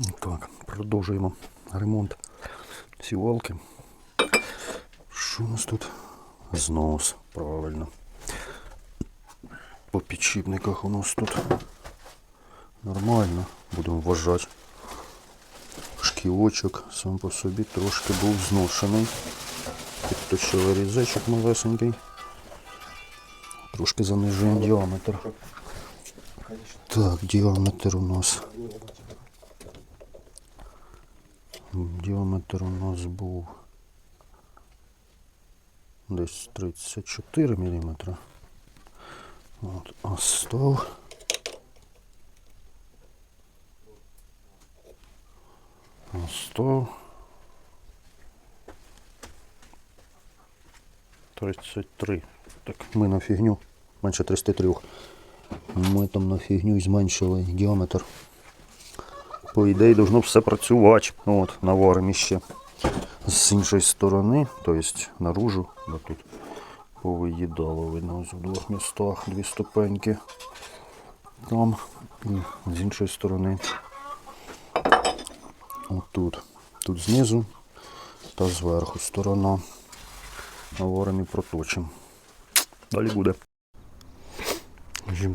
Так, продовжуємо ремонт сівалки. Що у нас тут? Знос, правильно. По підшипниках у нас тут нормально, будемо вважати. Шківочок сам по собі трошки був зношений. Підточили різечок малесенький. Трошки занижуємо діаметр. Так, діаметр у нас. Діаметр у нас був десь 34 мм. От, а став. А став 33. Так, ми на фігню. Менше 33. Ми там на фігню зменшили діаметр. По ідеї должно все працювати. От, наваримо ще з іншої сторони, тобто наружу, бо тут повиїдало, видно, в двох містах дві ступеньки. Там і з іншої сторони. Отут. Тут знизу та зверху сторона. Наваримо і проточимо. Далі буде.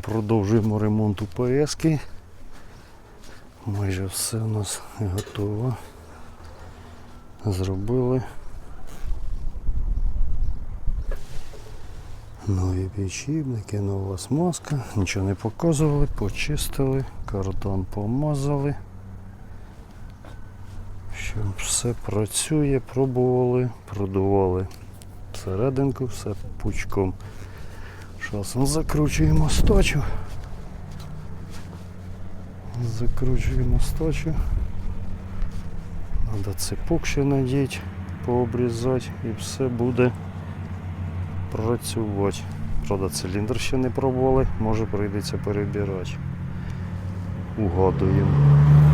Продовжуємо ремонт УПС-ки. Майже все у нас готово. Зробили. Нові підшипники, нова смазка. Нічого не показували, почистили, картон помазали. Щоб все працює, пробували, продували серединку, все пучком. Часом закручуємо сточу. Закручуємо сточу. Надо цепок ще надіть, пообрізати і все буде працювати. Правда, циліндр ще не пробували, може прийдеться перебирати. Угадуємо.